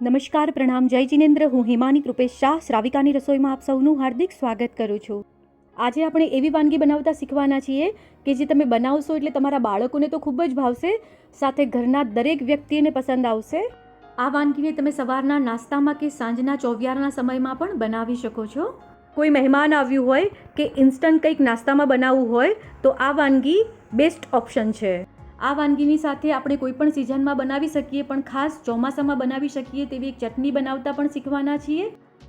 નમસ્કાર, પ્રણામ, જય જિનેન્દ્ર. હું હિમાની કૃપેશ શાહ, શ્રાવિકાની રસોઈમાં આપ સૌનું હાર્દિક સ્વાગત કરું છું. આજે આપણે એવી વાનગી બનાવતા શીખવાના છીએ કે જે તમે બનાવશો એટલે તમારા બાળકોને તો ખૂબ જ ભાવશે, સાથે ઘરના દરેક વ્યક્તિને પસંદ આવશે. આ વાનગીને તમે સવારના નાસ્તામાં કે સાંજના ચોવિયારના સમયમાં પણ બનાવી શકો છો. કોઈ મહેમાન આવ્યું હોય કે ઇન્સ્ટન્ટ કંઈક નાસ્તામાં બનાવવું હોય તો આ વાનગી બેસ્ટ ઓપ્શન છે. આ વાનગીની સાથે આપણે કોઈ પણ સિઝનમાં બનાવી શકીએ, પણ ખાસ ચોમાસામાં બનાવી શકીએ તેવી એક ચટણી બનાવતા પણ શીખવાના છીએ.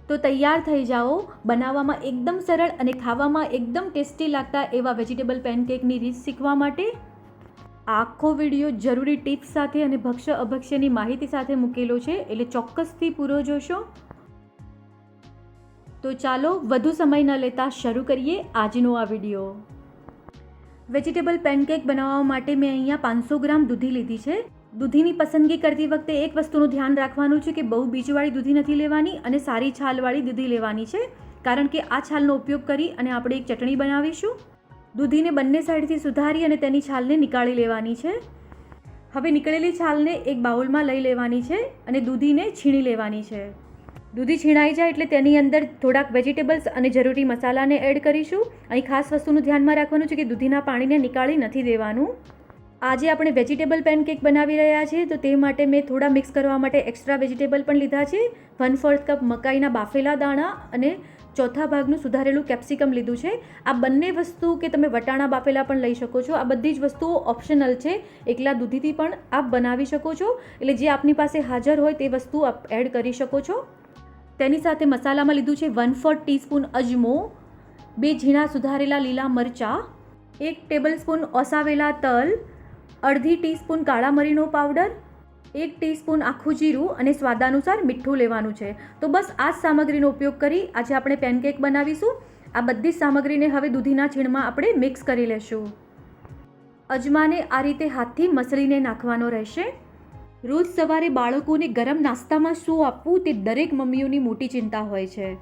તો તૈયાર થઈ જાઓ, બનાવવામાં એકદમ સરળ અને ખાવામાં એકદમ ટેસ્ટી લાગતા એવા વેજીટેબલ પેનકેકની રીત શીખવા માટે. આખો વીડિયો જરૂરી ટિપ્સ સાથે અને ભક્ષ્ય અભક્ષ્યની માહિતી સાથે મૂકેલો છે, એટલે ચોક્કસથી પૂરો જોશો. તો ચાલો, વધુ સમય ન લેતા શરૂ કરીએ આજનો આ વીડિયો. વેજીટેબલ પેનકેક બનાવવા માટે મેં અહીંયા પાંચસો ગ્રામ દૂધી લીધી છે. દૂધીની પસંદગી કરતી વખતે એક વસ્તુનું ધ્યાન રાખવાનું છે કે બહુ બીજવાળી દૂધી નથી લેવાની અને સારી છાલવાળી દૂધી લેવાની છે. કારણ કે આ છાલનો ઉપયોગ કરી અને આપણે એક ચટણી બનાવીશું. દૂધીને બંને સાઈડથી સુધારી અને તેની છાલને નીકાળી લેવાની છે. હવે નીકળેલી છાલને એક બાઉલમાં લઈ લેવાની છે અને દૂધીને છીણી લેવાની છે. દૂધી છીણાઈ જાય એટલે તેની અંદર થોડાક વેજીટેબલ્સ અને જરૂરી મસાલાને એડ કરીશું. અહીં ખાસ વસ્તુનું ધ્યાનમાં રાખવાનું છે કે દૂધીના પાણીને નીકાળી નથી દેવાનું. આજે આપણે વેજીટેબલ પેનકેક બનાવી રહ્યા છીએ, તો તે માટે મેં થોડા મિક્સ કરવા માટે એક્સ્ટ્રા વેજીટેબલ પણ લીધા છે. વન ફોર્થ કપ મકાઈના બાફેલા દાણા અને ચોથા ભાગનું સુધારેલું કેપ્સિકમ લીધું છે. આ બંને વસ્તુ કે તમે વટાણા બાફેલા પણ લઈ શકો છો. આ બધી જ વસ્તુઓ ઓપ્શનલ છે. એકલા દૂધીથી પણ આપ બનાવી શકો છો. એટલે જે આપની પાસે હાજર હોય તે વસ્તુ આપ એડ કરી શકો છો. તેની સાથે મસાલામાં લીધું છે વન ફોર્થ ટીસ્પૂન અજમો, બે ઝીણા સુધારેલા લીલા મરચાં, એક ટેબલ સ્પૂન ઓસાવેલા તલ, અડધી ટીસ્પૂન કાળા મરીનો પાવડર, એક ટીસ્પૂન આખું જીરું અને સ્વાદાનુસાર મીઠું લેવાનું છે. તો બસ આ જ સામગ્રીનો ઉપયોગ કરી આજે આપણે પેનકેક બનાવીશું. આ બધી જ સામગ્રીને હવે દૂધીના છીણમાં આપણે મિક્સ કરી લેશું. અજમાને આ રીતે હાથથી મસળીને નાખવાનો રહેશે. રોજ સવારે બાળકોને ગરમ નાસ્તામાં શું આપવું તે દરેક મમ્મીઓની મોટી ચિંતા હોય છે.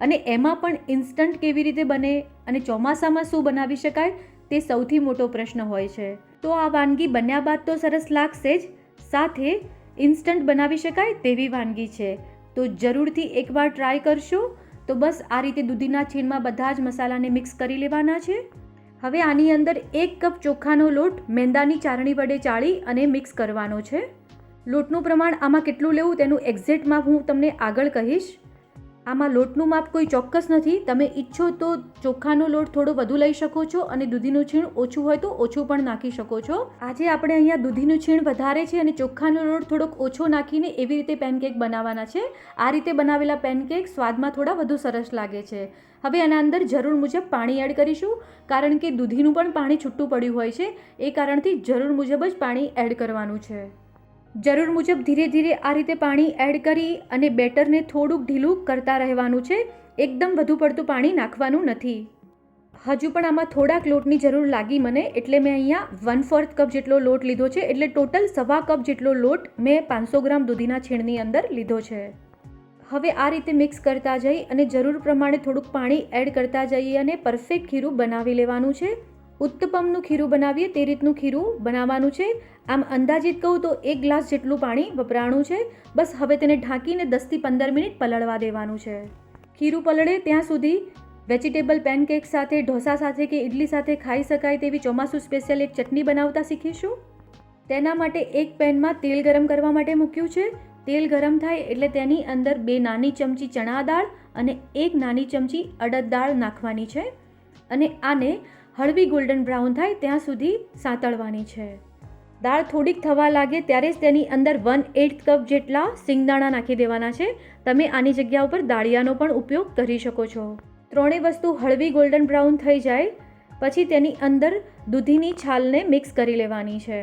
અને એમાં પણ ઇન્સ્ટન્ટ કેવી રીતે બને અને ચોમાસામાં શું બનાવી શકાય તે સૌથી મોટો પ્રશ્ન હોય છે. તો આ વાનગી બન્યા બાદ તો સરસ લાગશે જ. સાથે ઇન્સ્ટન્ટ બનાવી શકાય તેવી વાનગી છે. તો જરૂરથી એકવાર ટ્રાય કરશો. તો બસ આ રીતે દૂધીના છીણમાં બધા જ મસાલાને મિક્સ કરી લેવાના છે. હવે આની અંદર એક કપ ચોખાનો લોટ, મેંદાની ચારણી વડે ચાળી અને મિક્સ કરવાનો છે. લોટનું પ્રમાણ આમાં કેટલું લેવું તેનું એક્ઝેક્ટ માપ હું તમને આગળ કહીશ. આમાં લોટનું માપ કોઈ ચોક્કસ નથી. તમે ઈચ્છો તો ચોખાનો લોટ થોડો વધુ લઈ શકો છો અને દૂધીનું છીણ ઓછું હોય તો ઓછું પણ નાખી શકો છો. આજે આપણે અહીંયા દૂધીનું છીણ વધારે છે અને ચોખાનો લોટ થોડોક ઓછો નાખીને એવી રીતે પેનકેક બનાવવાના છે. આ રીતે બનાવેલા પેનકેક સ્વાદમાં થોડા વધુ સરસ લાગે છે. હવે આના અંદર જરૂર મુજબ પાણી એડ કરીશું, કારણ કે દૂધીનું પણ પાણી છૂટું પડ્યું હોય છે. એ કારણથી જરૂર મુજબ જ પાણી એડ કરવાનું છે. જરૂર મુજબ ધીરે ધીરે આ રીતે પાણી એડ કરી અને બેટરને થોડુંક ઢીલું કરતા રહેવાનું છે. એકદમ વધુ પડતું પાણી નાખવાનું નથી. હજુ પણ આમાં થોડાક લોટની જરૂર લાગી મને, એટલે મેં અહીંયા વન ફોર્થ કપ જેટલો લોટ લીધો છે, એટલે ટોટલ સવા કપ જેટલો લોટ મેં પાંચસો ગ્રામ દૂધીના છીણની અંદર લીધો છે. હવે આ રીતે મિક્સ કરતા જઈ અને જરૂર પ્રમાણે થોડુંક પાણી એડ કરતા જઈએ અને પરફેક્ટ ખીરું બનાવી લેવાનું છે. ઉત્તપમનું ખીરું બનાવીએ, તે રીતનું ખીરું બનાવવાનું છે. આમ અંદાજિત કહું તો એક ગ્લાસ જેટલું પાણી વપરાણું છે. બસ હવે તેને ઢાંકીને દસથી પંદર મિનિટ પલળવા દેવાનું છે. ખીરું પલળે ત્યાં સુધી વેજીટેબલ પેનકેક સાથે, ઢોસા સાથે કે ઇડલી સાથે ખાઈ શકાય તેવી ચોમાસું સ્પેશિયલ એક ચટણી બનાવતા શીખીશું. તેના માટે એક પેનમાં તેલ ગરમ કરવા માટે મૂક્યું છે. તેલ ગરમ થાય એટલે તેની અંદર બે નાની ચમચી ચણા દાળ અને એક નાની ચમચી અડદ દાળ નાખવાની છે. અને આને હળવી ગોલ્ડન બ્રાઉન થાય ત્યાં સુધી સાંતળવાની છે. દાળ થોડીક થવા લાગે ત્યારે જ તેની અંદર વન એઇટ કપ જેટલા સિંગદાણા નાખી દેવાના છે. તમે આની જગ્યા ઉપર દાળિયાનો પણ ઉપયોગ કરી શકો છો. ત્રણેય વસ્તુ હળવી ગોલ્ડન બ્રાઉન થઈ જાય, પછી તેની અંદર દૂધીની છાલને મિક્સ કરી લેવાની છે.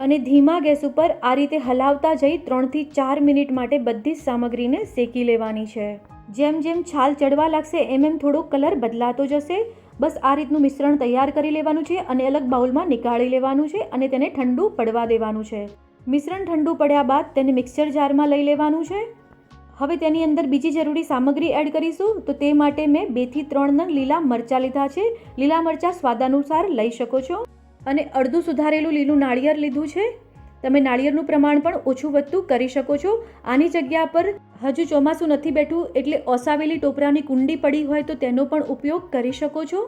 અને ધીમા ગેસ ઉપર આ રીતે હલાવતા જઈ ત્રણથી ચાર મિનિટ માટે બધી જ સામગ્રીને શેકી લેવાની છે. જેમ જેમ છાલ ચડવા લાગશે, એમ એમ થોડો કલર બદલાતો જશે. બસ આ રીતનું મિશ્રણ તૈયાર કરી લેવાનું છે અને અલગ બાઉલમાં નીકાળી લેવાનું છે અને તેને ઠંડુ પડવા દેવાનું છે. મિશ્રણ ઠંડુ પડ્યા બાદ તેને મિક્સર જારમાં લઈ લેવાનું છે. હવે તેની અંદર બીજી જરૂરી સામગ્રી એડ કરીશું તો તે માટે મેં બેથી ત્રણ નંગ લીલા મરચાં લીધા છે. લીલા મરચાં સ્વાદાનુસાર લઈ શકો છો. અને અડધું સુધારેલું લીલું નાળિયેર લીધું છે. તમે નાળિયેરનું પ્રમાણ પણ ઓછું વધતું કરી શકો છો. આની જગ્યા પર હજુ ચોમાસું નથી બેઠું એટલે ઓસાવેલી ટોપરાની કુંડી પડી હોય તો તેનો પણ ઉપયોગ કરી શકો છો.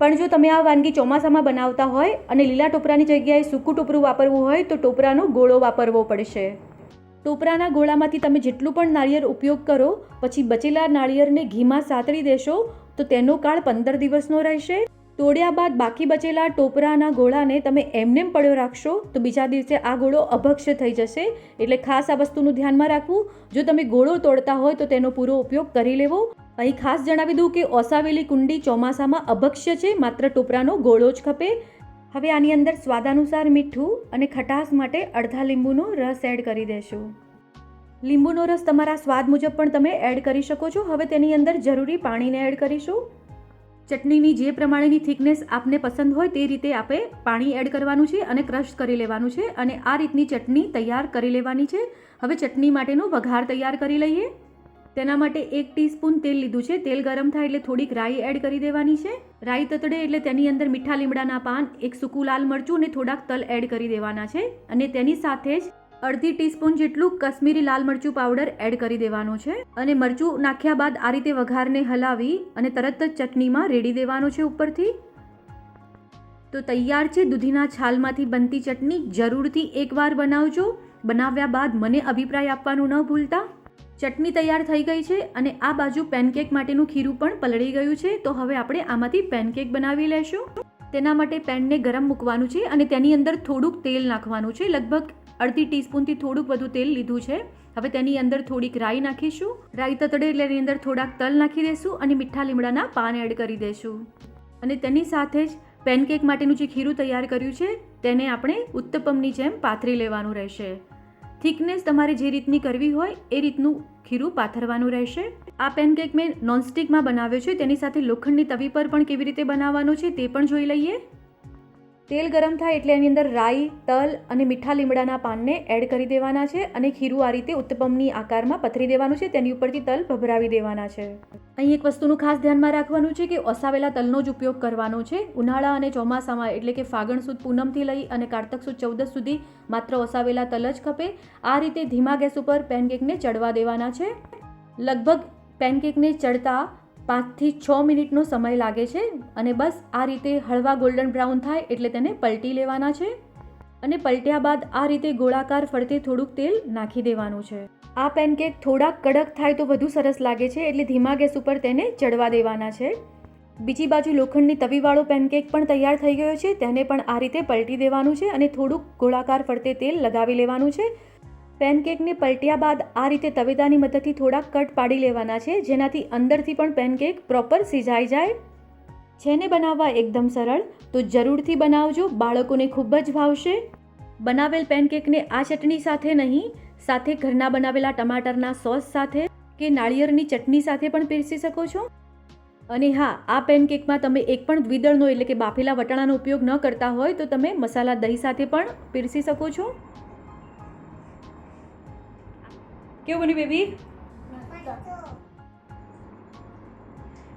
પણ જો તમે આ વાનગી ચોમાસામાં બનાવતા હોય અને લીલા ટોપરાની જગ્યાએ સૂકું ટોપરું વાપરવું હોય તો ટોપરાનો ગોળો વાપરવો પડશે. ટોપરાના ગોળામાંથી તમે જેટલું પણ નાળિયેર ઉપયોગ કરો, પછી બચેલા નાળિયેરને ઘીમાં સાતળી દેશો તો તેનો કાળ પંદર દિવસનો રહેશે. તોડ્યા બાદ બાકી બચેલા ટોપરાના ગોળાને તમે એમનેમ પડ્યો રાખશો તો બીજા દિવસે આ ગોળો અભક્ષ્ય થઈ જશે. એટલે ખાસ આ વસ્તુનું ધ્યાનમાં રાખવું. જો તમે ગોળો તોડતા હોય તો તેનો પૂરો ઉપયોગ કરી લેવો. અહીં ખાસ જણાવી દઉં કે ઓસાવેલી કુંડી ચોમાસામાં અભક્ષ્ય છે, માત્ર ટોપરાનો ગોળો જ ખપે. હવે આની અંદર સ્વાદાનુસાર મીઠું અને ખટાશ માટે અડધા લીંબુનો રસ એડ કરી દેશું. લીંબુનો રસ તમારા સ્વાદ મુજબ પણ તમે એડ કરી શકો છો. હવે તેની અંદર જરૂરી પાણીને એડ કરીશું. ચટણીની જે પ્રમાણેની થિકનેસ આપને પસંદ હોય તે રીતે આપણે પાણી એડ કરવાનું છે અને ક્રશ કરી લેવાનું છે અને આ રીતની ચટણી તૈયાર કરી લેવાની છે. હવે ચટણી માટેનો વઘાર તૈયાર કરી લઈએ. તેના માટે એક ટીસ્પૂન તેલ લીધું છે. તેલ ગરમ થાય એટલે થોડીક રાઈ એડ કરી દેવાની છે. રાઈ તતડે એટલે તેની અંદર મીઠા લીમડાના પાન, એક સૂકું લાલ મરચું અને થોડાક તલ એડ કરી દેવાના છે. અને તેની સાથે જ અડધી ટીસ્પૂન જેટલું કશ્મીરી લાલ મરચું પાવડર એડ કરી દેવાનું છે અને મરચું નાખ્યા બાદ આ રીતે વઘારને હલાવી અને તરત જ ચટણીમાં રેડી દેવાનું છે ઉપરથી. તો તૈયાર છે દૂધીના છાલમાંથી બનતી ચટણી. જરૂરથી એકવાર બનાવજો. બનાવ્યા બાદ મને અભિપ્રાય આપવાનું ન ભૂલતા. ચટણી તૈયાર થઈ ગઈ છે અને આ બાજુ પેનકેક માટેનું ખીરું પણ પલળી ગયું છે. તો હવે આપણે આમાંથી પેનકેક બનાવી લેશું. તેના માટે પેનને ગરમ મૂકવાનું છે અને તેની અંદર થોડુંક તેલ નાખવાનું છે. લગભગ અડધી ટીસ્પૂનથી થોડુંક વધુ તેલ લીધું છે. હવે તેની અંદર થોડીક રાઈ નાખીશું. રાઈ તતડે એટલે એની અંદર થોડાક તલ નાખી દઈશું અને મીઠા લીમડાના પાન એડ કરી દઈશું અને તેની સાથે જ પેનકેક માટેનું જે ખીરું તૈયાર કર્યું છે, તેને આપણે ઉત્તપમની જેમ પાથરી લેવાનું રહેશે. થિકનેસ તમારે જે રીતની કરવી હોય, એ રીતનું ખીરું પાથરવાનું રહેશે. આ પેનકેક મેં નોનસ્ટિકમાં બનાવ્યો છે, તેની સાથે લોખંડની તવી પર પણ કેવી રીતે બનાવવાનો છે, તે પણ જોઈ લઈએ. તેલ ગરમ થાય એટલે એની અંદર રાઈ, તલ અને મીઠા લીમડાના પાનને એડ કરી દેવાના છે અને ખીરું આ રીતે ઉત્તપમની આકારમાં પથરી દેવાનું છે. તેની ઉપરથી તલ ભભરાવી દેવાના છે. અહીં એક વસ્તુનું ખાસ ધ્યાનમાં રાખવાનું છે કે ઓસાવેલા તલનો જ ઉપયોગ કરવાનો છે. ઉનાળા અને ચોમાસામાં એટલે કે ફાગણ સુદ પૂનમથી લઈ અને કારતક સુદ ચૌદસ સુધી માત્ર ઓસાવેલા તલ જ ખપે. આ રીતે ધીમા ગેસ ઉપર પેનકેકને ચડવા દેવાના છે. લગભગ પેનકેકને ચડતા પાંચથી છ મિનિટનો સમય લાગે છે અને બસ આ રીતે હળવા ગોલ્ડન બ્રાઉન થાય એટલે તેને પલટી લેવાના છે અને પલટ્યા બાદ આ રીતે ગોળાકાર ફરતે થોડુંક તેલ નાખી દેવાનું છે. આ પેનકેક થોડાક કડક થાય તો વધુ સરસ લાગે છે એટલે ધીમા ગેસ ઉપર તેને ચડવા દેવાના છે. બીજી બાજુ લોખંડની તવીવાળો પેનકેક પણ તૈયાર થઈ ગયો છે તેને પણ આ રીતે પલટી દેવાનું છે અને થોડુંક ગોળાકાર ફરતે તેલ લગાવી લેવાનું છે. પેનકેકને પલટ્યા બાદ આ રીતે તવેદાની મદદથી થોડાક કટ પાડી લેવાના છે, જેનાથી અંદરથી પણ પેનકેક પ્રોપર સિજાઈ જાય. છેને બનાવવા એકદમ સરળ, તો જરૂરથી બનાવજો, બાળકોને ખૂબ જ ભાવશે. બનાવેલ પેનકેકને આ ચટણી સાથે નહીં, સાથે ઘરના બનાવેલા ટમાટરના સોસ સાથે કે નાળિયેરની ચટણી સાથે પણ પીરસી શકો છો. અને હા, આ પેનકેકમાં તમે એક પણ દ્વિદળનો એટલે કે બાફેલા વટાણાનો ઉપયોગ ન કરતા હોય, તો તમે મસાલા દહીં સાથે પણ પીરસી શકો છો. કેવું બન્યું બેબી?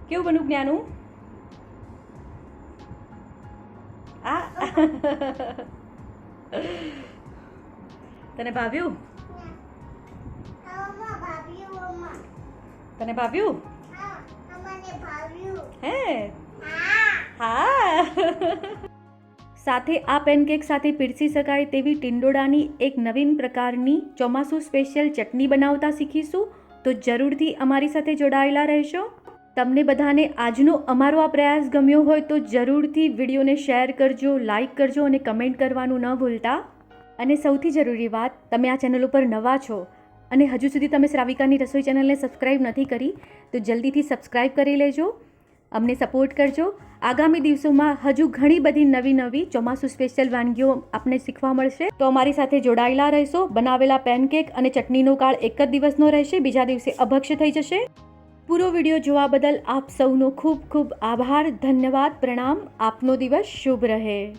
કેવું બન્યું જ્ઞાનું? આ તને ભાવ્યું? તને ભાવ્યું? હે હા. સાથે આ પેનકેક સાથે પીરસી શકાય તેવી ટિંડોળાની એક નવીન પ્રકારની ચોમાસું સ્પેશિયલ ચટણી બનાવતા શીખીશું. તો જરૂરથી અમારી સાથે જોડાયેલા રહેશો. તમને બધાને આજનો અમારો આ પ્રયાસ ગમ્યો હોય તો જરૂરથી વિડીયોને શેર કરજો લાઈક કરજો અને કમેન્ટ કરવાનું ન ભૂલતા. અને સૌથી જરૂરી વાત, તમે આ ચેનલ ઉપર નવા છો અને હજુ સુધી તમે શ્રાવિકાની રસોઈ ચેનલને સબસ્ક્રાઈબ નથી કરી, તો જલ્દીથી સબસ્ક્રાઈબ કરી લેજો. અમને સપોર્ટ કરજો. આગામી દિવસોમાં હજુ ઘણી બધી નવી નવી ચોમાસું સ્પેશિયલ વાનગીઓ આપને શીખવા મળશે. તો અમારી સાથે જોડાયેલા રહેશો. બનાવેલા પેનકેક અને ચટણીનો કાળ એક જ દિવસનો રહેશે. બીજા દિવસે અભક્ષ્ય થઈ જશે. પૂરો વીડિયો જોવા બદલ આપ સૌનો ખૂબ ખૂબ આભાર. ધન્યવાદ. પ્રણામ. આપનો દિવસ શુભ રહે.